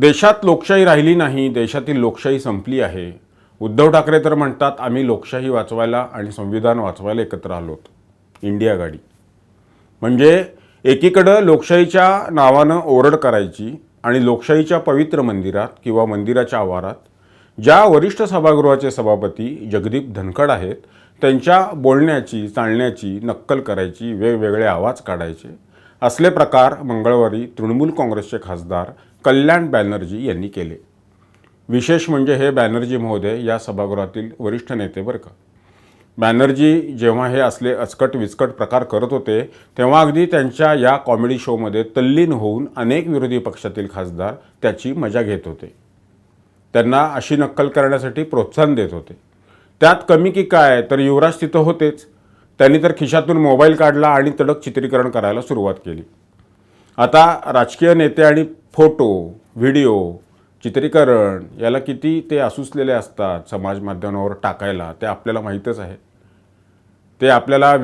देशात लोकशाही राहिली नाही देशातील लोकशाही संपली आहे. उद्धव ठाकरे तर म्हणतात आम्ही लोकशाही वाचवायला आणि संविधान वाचवायला एकत्र आलोत. इंडिया गाडी. म्हणजे एकीकडं लोकशाहीच्या नावानं ओरड करायची आणि लोकशाहीच्या पवित्र मंदिरात किंवा मंदिराच्या आवारात ज्या वरिष्ठ सभागृहाचे सभापती जगदीप धनखड आहेत त्यांच्या बोलण्याची चालण्याची नक्कल करायची वेगवेगळे आवाज काढायचे असले प्रकार मंगळवारी तृणमूल काँग्रेसचे खासदार कल्याण बॅनर्जी यांनी केले. विशेष म्हणजे हे बॅनर्जी महोदय या सभागृहातील वरिष्ठ नेते बरं का बॅनर्जी जेव्हा हे असले अचकट विचकट प्रकार करत होते तेव्हा अगदी त्यांच्या या कॉमेडी शोमध्ये तल्लीन होऊन अनेक विरोधी पक्षातील खासदार त्याची मजा घेत होते. त्यांना अशी नक्कल करण्यासाठी प्रोत्साहन देत होते. त्यात कमी की काय तर युवराज तिथं होतेच. त्यांनी तर खिशातून मोबाईल काढला आणि तडक चित्रीकरण करायला सुरुवात केली. आता राजकीय नेते आणि फोटो व्हिडिओ चित्रीकरण याला किती ते असूसलेले असतात समाज माध्यमावर टाकायला ते आपल्याला माहीतच आहे. ते आपल्याला